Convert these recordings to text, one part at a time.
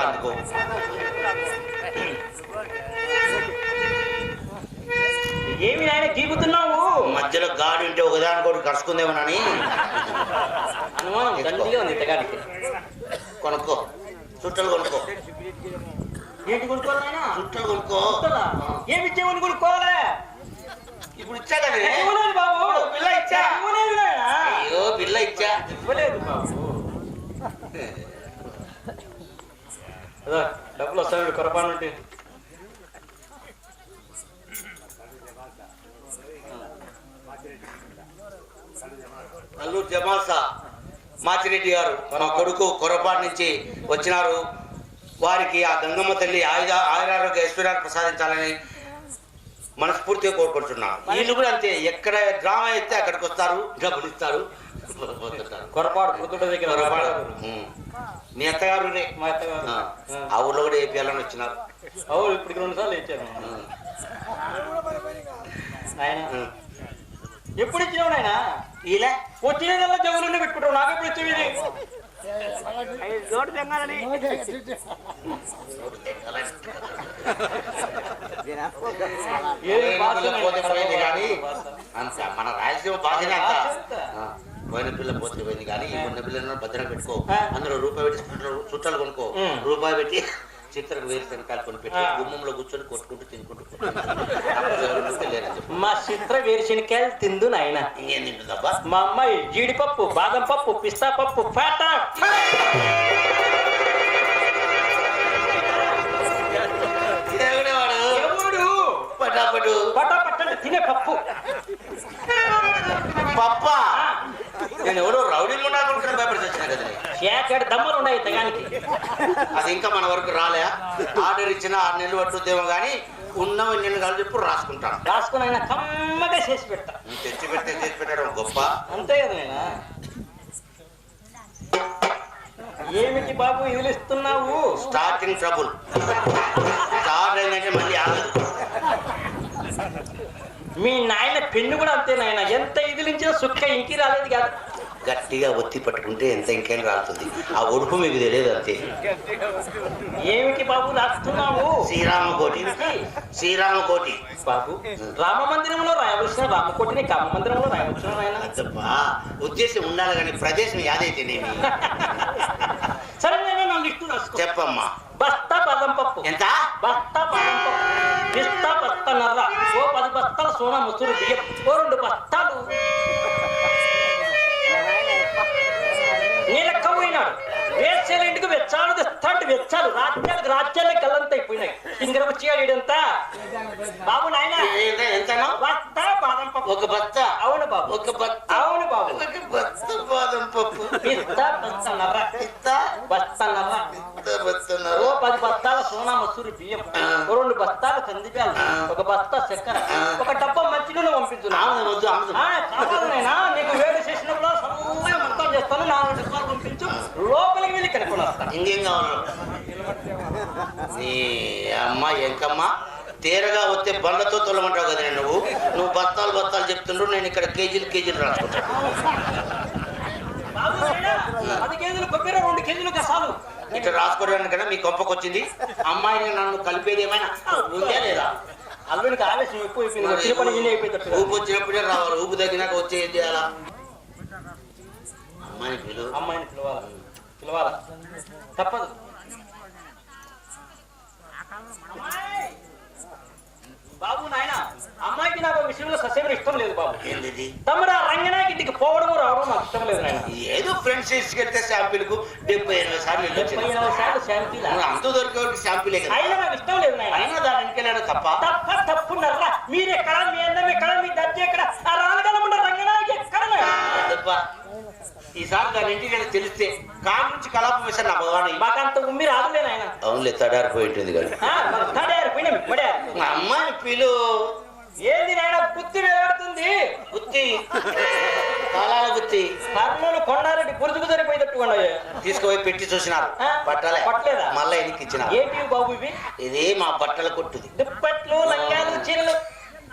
అందుకో ఏమి నాయన గీగుతున్నావు మధ్యలో గాడి ఉంటే ఒకదానికోటి కరుచుకుందేమోనని అనుమానం దండిగా ఉంది ఇతగానికి కొనుక్కో. చుట్టలు కొనుక్కో. ఏంటి చుట్టలు కొనుక్కో. ఏమి ఇచ్చేవని కొనుక్కోవాలే? ఇప్పుడు ఇచ్చా కదా. బాబు. బిల్ల ఇచ్చా. అయ్యో బిల్ల ఇచ్చా. ఇవ్వలేదు బాబు. డబ్బులు వస్తాయి కొరపాటు నుండి అల్లూరు జమాల్సా మాచిరెడ్డి గారు మా కొడుకు కొరపాటు నుంచి వచ్చినారు. వారికి ఆ గంగమ్మ తల్లి ఆయుధ ఆయురారోగ్య ఐశ్వర్యాలు ప్రసాదించాలని మనస్ఫూర్తిగా కోరుకుంటున్నాను వీళ్ళు కూడా అంతే ఎక్కడ డ్రామా అయితే అక్కడికి వస్తారు డబ్బులు ఇస్తారు కొరపాటు పుత్తుడ దగ్గర కొరపాడు. మీ అత్తగారు. మా అత్తగారు. ఆ. ఊళ్ళో కూడా వేపియాలని వచ్చినారు అవును ఇప్పటికి రెండు సార్లు ఇచ్చాను. ఆయన. ఎప్పుడు ఇచ్చినావు నాయన ఇలా వచ్చినదల్లా జవులు పెట్టుకుంటావు నాకు ఎప్పుడు పోతే పోయింది కానీ. అంత మన రాయలసీమ భాషనే అంత పోయిన పిల్ల పోతే పోయింది కానీ ఈ ఉన్న పిల్లలను భద్రంగా పెట్టుకో. అందులో రూపాయి పెట్టి చుట్టాలు కొనుక్కో. రూపాయి పెట్టి చిత్రకు వేరు శనకాలు కొని పెట్టి ఆ. గుమ్మంలో కూర్చొని కొట్టుకుంటూ తినుకుంటూ. మా చిత్ర వేరుశనకాయలు తిందు నాయన. మా అమ్మాయి జీడిపప్పు బాదం పప్పు పిస్తా పప్పు ఫాట. పటాపటు. తినే పప్పు. పప్ప? నేను ఎవడో రౌడీలు ఉన్నాకుంటున్నా భయపడి వచ్చిన కదా. ఏకాడు దమ్మలు ఉన్నాయి తగానికి. అది ఇంకా మన వరకు రాలే. ఆర్డర్ ఇచ్చిన ఆరు నెలలు పట్టుద్దేమో కానీ ఉన్నవి నేను కలిసి చెప్పు రాసుకుంటాను. రాసుకుని ఆయన కమ్మగా చేసి పెడతా. తెచ్చి పెడితే చేసి పెట్టడం గొప్ప. అంతే కదా నేను? ఏమిటి బాబు ఇదిలిస్తున్నావు? స్టార్టింగ్ ట్రబుల్ స్టార్ట్ అయిందంటే మళ్ళీ ఆగదు. మీ నాయన పెన్ను కూడా అంతే నాయన. ఎంత ఇదిలించినా సుక్క ఇంకి రాలేదు కాదు. గట్టిగా ఒత్తి పట్టుకుంటే ఎంత ఇంకేం రాలుతుంది? ఆ ఉడుపు మీకు తెలియదు అంతే. ఏమిటి బాబు రాస్తున్నావు? శ్రీరామ కోటి శ్రీరామ కోటి బాబు రామ మందిరంలో రాయవలసిన రామకోటిని కామ మందిరంలో రాయవలసిన ఉద్దేశం ఉండాలి కానీ ప్రదేశం యాదైతేనేమి సరే నేను నా లిస్టు రాసుకో. చెప్పమ్మా. బస్తా బాదం పప్పు. ఎంత? బస్తా బాదం పప్పు. పిస్తా బస్తా నర్ర. ఓ పది బస్తాల సోనా ముసురు బియ్యం. ఓ రెండు బస్తాలు. ఇంటికి వెచ్చాలు తెస్తాంటి వెచ్చాలు. రాజ్యాలకు రాజ్యాలే గల్లంత అయిపోయినాయి. ఇంగర వచ్చాడు ఇడంతా. బాబు నాయన ఎంత- ఎంతనో బస్తా బాదం పప్పు. ఒక బత్త? అవును బాబు. ఒక బత్త? అవును బాబు. ఒక బత్త బాదం పప్పు? పిస్తా బస్తా నర్ర బస్తా నర్ర ఇంత బత్తన్నారు ఓ పది బస్తాల సోనా మసూరి బియ్యం. రెండు బస్తాల కందిబ్యాలు. ఒక బస్తా చక్కెర. ఒక డబ్బా మంచి నూనె పంపించు ఆమె వద్దు ఆమె ఆ, కావాలి నాయనా, నీకు వేడి లోపలికి వెళ్ళి కనుక్కొని వస్తాను ఇంకేం కావాలి? నీ అమ్మ ఎంకమ్మ తేరగా వస్తే బండతో తొలమంటావు కదా నువ్వు? నువ్వు బస్తాలు బస్తాలు చెప్తుండ్రు నేను ఇక్కడ కేజీలు కేజీలు రాసుకుంటాను బాబు నాయనా, పది ఇట్లా రాసుకోవడానికన్నా మీ కొంపకు వచ్చింది అమ్మాయిని నన్ను కలిపేది ఏమైనా? ఉందా లేదా? అల్లుడికి ఆవేశం ఎక్కువ అయిపోయింది ఊపు వచ్చినప్పుడే రావాలి ఊపు తగ్గినాక వచ్చేది ఏం చేయాలా అమ్మాయిని పిలువ. అమ్మాయిని పిలవాలి? పిలవాల? తప్పదు. బాబు నాయన అమ్మాయికి నాకు విషయంలో ససేమని ఇష్టం లేదు బాబు? తమ్ముడు ఆ రంగనాయకి ఇంటికి పోవడం రావడం నాకు ఇష్టం లేదు నాయన. ఏదో ఫ్రెండ్స్ తీసుకెళ్తే శాంపిల్కు డెబ్బై ఎనభై సార్లు డెబ్బై ఎనభై శాతం శాంతిలా అంత దొరికే శాంపిలే కదా. అయినా నాకు ఇష్టం లేదు నాయన. అయినా దాని వెనకెళ్ళాడు తప్ప? తప్ప తప్పుండర్రా మీరు ఎక్కడ మీ అందం ఎక్కడ? మీ ఈసారి దాని వెళ్ళి తెలిస్తే కాడి నుంచి కలాపం వేశారు నా భగవాన్ మాకంత ఉమ్మి రాదులే నాయన అవునులే తడారిపోయి ఉంటుంది కదా. ఆ, మాకు తడారు పోయినాం పడారు మా అమ్మాయిని పిలు. ఏంది నాయన బుద్ధి వేలాడుతుంది గుత్తి కాలాల గుత్తి కర్నూలు కొండారెడ్డి సరిపోయేటట్టు ఉన్నాయి. తీసుకుపోయి పెట్టి చూసినారు. ఆ? పట్టలే పట్టలేదా? మళ్ళీ ఎనికి ఇచ్చినారు. ఏంటి బాబు ఇవి? ఇది మా బట్టల కొట్టుది. దుప్పట్లు లంగాలు చీరలు.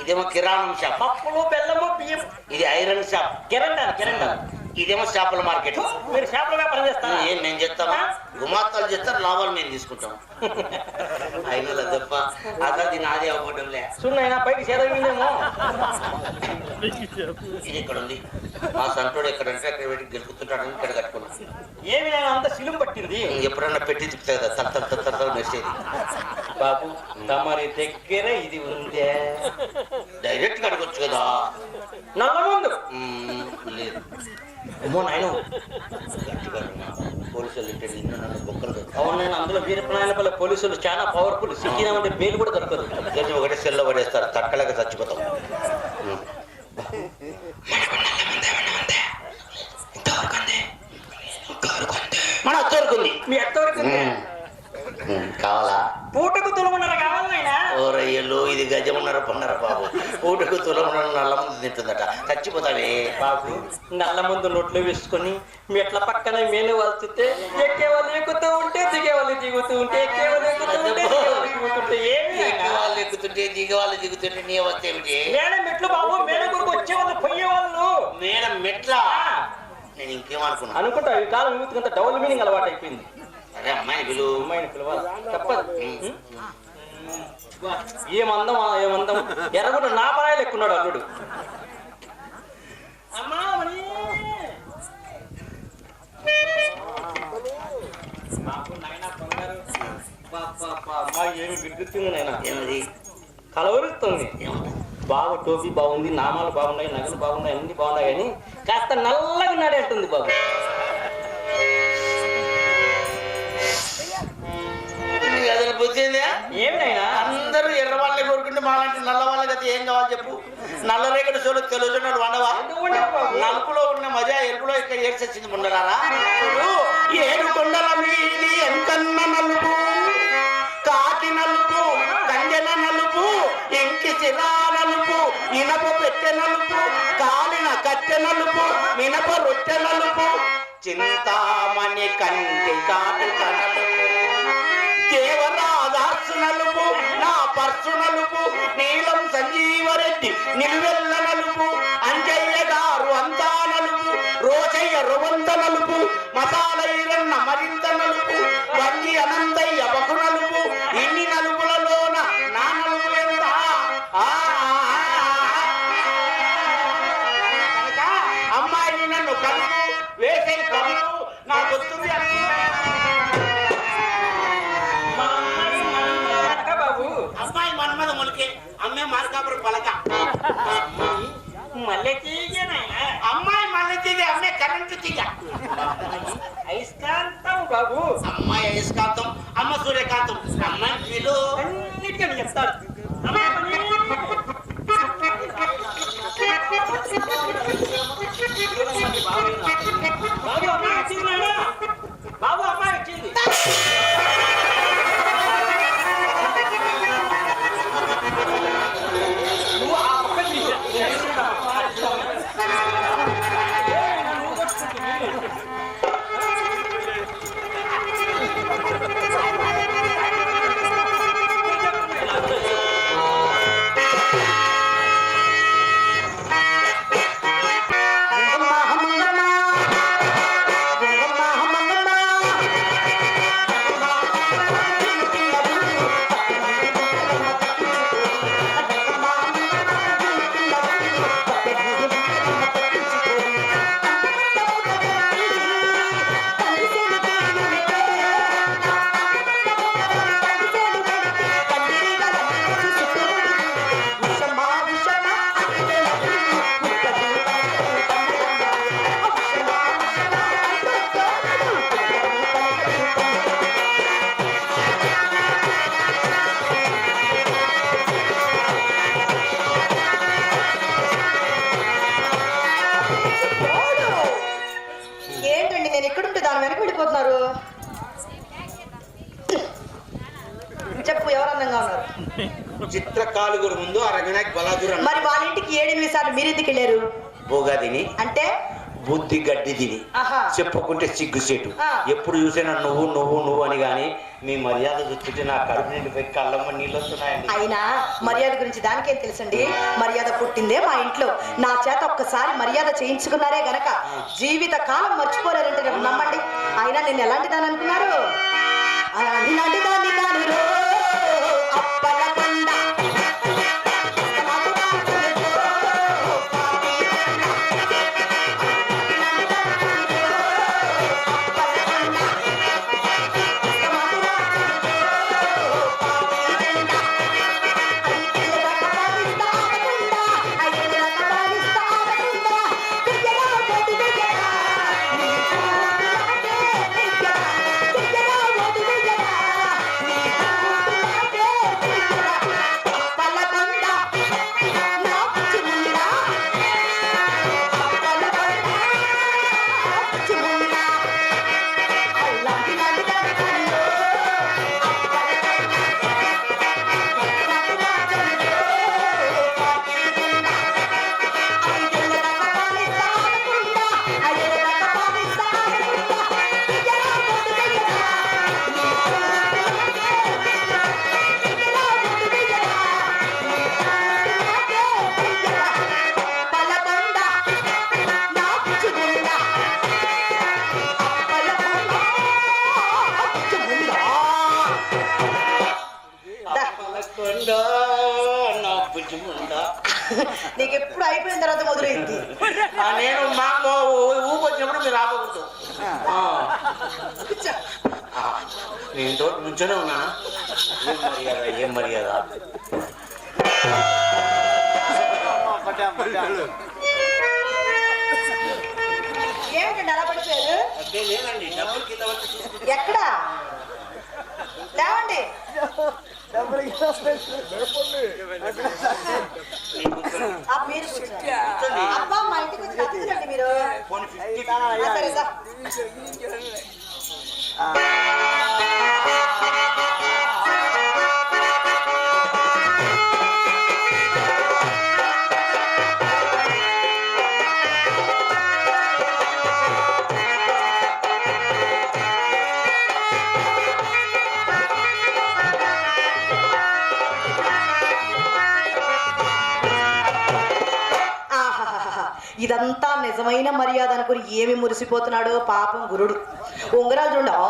ఇదేమో కిరాణం షాప్. పప్పులు బెల్లము బియ్యం ఇది ఐరన్ షాప్. కిరండాలు కిరండాలు ఇదేమో చేపల మార్కెట్. మీరు చేపల వ్యాపారం చేస్తారా? ఏం మేము చెప్తామా గుమాస్తాలు చేస్తారు లాభాలు మేము తీసుకుంటాం. అయిన తప్ప అసలు నాదే అవ్వడంలే చూడైనా పైకి చేదవిందేమో ఇది ఇక్కడ ఉంది. మా సంటోడు ఎక్కడంటే అక్కడ పెట్టి గెలుపుతుంటాడని ఇక్కడ కట్టుకున్నాం. ఏమి నేను అంత సిలుం పట్టింది? ఎప్పుడన్నా పెట్టి తిప్పుతాయి కదా తల తల తల తల మెసేది బాబు తమరి దగ్గర ఇది ఉందే. డైరెక్ట్ అడగొచ్చు కదా. నల్ల ముందు లేదు. అమ్మో నాయన. పోలీసులు నిన్న నన్ను బొక్కలు. అవును నేను అందులో వీరప్రాయణ పోలీసులు చాలా పవర్ఫుల్ సిక్కినామంటే బెయిల్ కూడా దొరకదు గట్టి ఒకటే సెల్లో పడేస్తారు తట్టలేక చచ్చిపోతాం. మన వచ్చరుకుంది మీ ఉంది? కావాలా? పూటకు తులమున్నర కావాలి నాయనా ఓరయ్యలు ఇది గజమున్నర పన్నర బాబు. ఊటకు తులమున్నర నల్ల ముందు తింటుందట. చచ్చిపోతావే. బాబు నల్ల ముందు నోట్లో వేసుకొని మెట్ల పక్కన మేలు వాల్చితే ఎక్కే వాళ్ళు ఎక్కుతూ ఉంటే దిగే వాళ్ళు దిగుతూ ఉంటే ఎక్కే వాళ్ళు ఎక్కుతూ ఉంటే ఎక్కి ఎక్కుతుంటే దిగ వాళ్ళు దిగుతుంటే నీ ఏమిటి? మేడం మెట్లు బాబు మేడం కొరకు వచ్చే వాళ్ళు పోయే వాళ్ళు. మేడం మెట్ల? నేను ఇంకేమనుకున్నా అనుకుంటా ఈ కాలం యూత్ అంతా డబుల్ మీనింగ్ అలవాటు అయిపోయింది అరే అమ్మాయి విలు అమ్మాయిని పిలవాలి? తప్పదు. ఏమందం ఏమందం ఎర్రగుంట నా పరాయి లెక్కున్నాడు అల్లుడు ఏమి విరుగుతుంది నాయన? ఏమది? కలవరుస్తుంది. బాబు టోపీ బాగుంది నామాలు బాగున్నాయి నగలు బాగున్నాయి అన్ని బాగున్నాయి కానీ కాస్త నల్లగా ఉన్నాడే అంటుంది బాబు. కావాలి చెప్పు. నల్ల రేగడి సోలు తెలుసున్నాడు వండవా నలుపులో ఉన్న మజా ఎరుపులో ఇక్కడ ఏడ్చొచ్చింది ఉండరారా ఏడు కొండల మీది ఎంకన్న నలుపు కాకి నలుపు గంజల నలుపు ఇంకి చిరా నలుపు ఇనప పెట్టె నలుపు కాలిన కట్టె నలుపు మినప రొట్టె నలుపు చింతామణి కంటి కాటి నలుపు కేవలం పర్సు నలుపు నీలం సంజీవరెడ్డి నిలువెల్ల నలుపు అంజయ్య గారు అంతా నలుపు రోజయ్య రువంత నలుపు మసాలైరన్న మరింత నలుపు వంగి అనంతయ్య బహు నలుపు ఇన్ని నలుపులలోన నా నలుపు ఎంత అమ్మాయిని నన్ను కలుపు వేసే కలుపు నా గుర్తుంది అనుకో మార్కాపురం పలక. మల్లె అమ్మాయి మల్లె తీగ అమ్మే కరెంటు తీగ. అయస్కాంతం బాబు. అమ్మాయి అయస్కాంతం అమ్మ సూర్యకాంతం. అమ్మాయి అన్నిటికీ చెప్తాడు చెప్పు ఎవరు అందంగా ఉన్నారు? చిత్రకాలుగురు ముందు ఆ రంగనాయక్ బలాదురు మరి వాళ్ళ ఇంటికి ఏడెనిమిది సార్లు మీరు ఎందుకు వెళ్ళారు బోగా తిని అంటే? బుద్ధి గడ్డి తిని. చెప్పుకుంటే సిగ్గుసేటు. ఎప్పుడు చూసినా నువ్వు నువ్వు నువ్వు అని కానీ మీ మర్యాద చూస్తుంటే నా కడుపు నిండిపోయి కళ్ళమ్మ నీళ్ళు వస్తున్నాయండి. అయినా మర్యాద గురించి దానికేం తెలుసండి? మర్యాద పుట్టిందే మా ఇంట్లో. నా చేత ఒక్కసారి మర్యాద చేయించుకున్నారే గనక జీవిత కాలం మర్చిపోలేరంటే నమ్మండి. అయినా నేను ఎలాంటి దాని అనుకున్నారు? నేను మా అమ్మ ఊపు వచ్చినప్పుడు మీరు ఆపకూడదు. నేను తోటి నుంచోనే ఉన్నానా? ఏం మర్యాద ఏం మర్యాద? ఏమిటండి అలా పడిపోయారు? అదే లేదండి డబ్బులు కింద వచ్చి చూసుకుంటే ఎక్కడ? లేవండి. మీరు. అబ్బా Ya, Mas ya. ah. ఇదంతా నిజమైన మర్యాద అనుకుని ఏమి మురిసిపోతున్నాడో పాపం గురుడు. ఉంగరాలు చూడండి ఆ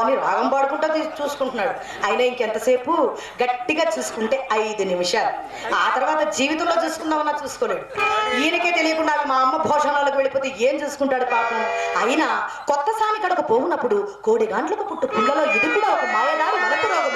అని రాగం పాడుకుంటా చూసుకుంటున్నాడు. అయినా ఇంకెంతసేపు గట్టిగా చూసుకుంటే ఐదు నిమిషాలు. ఆ తర్వాత జీవితంలో చూసుకుందామన్నా చూసుకోలేడు. ఈయనకే తెలియకుండా మా అమ్మ భోషణాలకు వెళ్ళిపోతే ఏం చూసుకుంటాడు పాపం? అయినా కొత్త సాని కడకు పోవునప్పుడు కోడి గాంట్లకు పుట్టు పుల్లలో ఇది కూడా ఒక మాయదారి మనకు రోగం